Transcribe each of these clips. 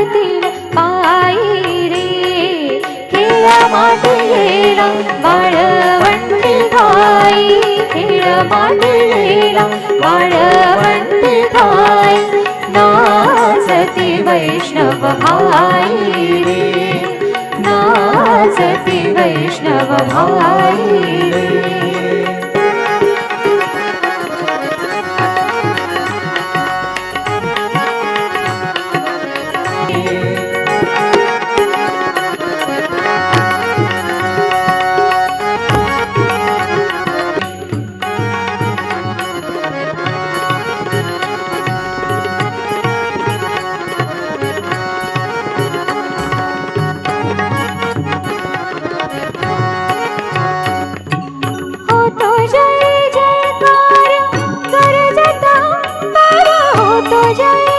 लागतील पायी रे. खेळ मांडलेला वाळवंटी गाई खेळ मांडलेला वाळवंटी गाई नाचती वैष्णव भाई रे. नाचती वैष्णव भाई रे. তো যায়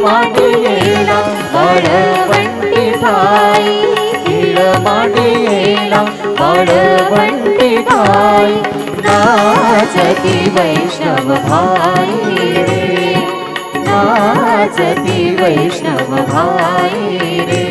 तिळ मांडलेला वळवंटी भाई तिळ मांडलेला वळवंटी भाई नाचती वैष्णव भाई रे नाचती वैष्णव भाई रे.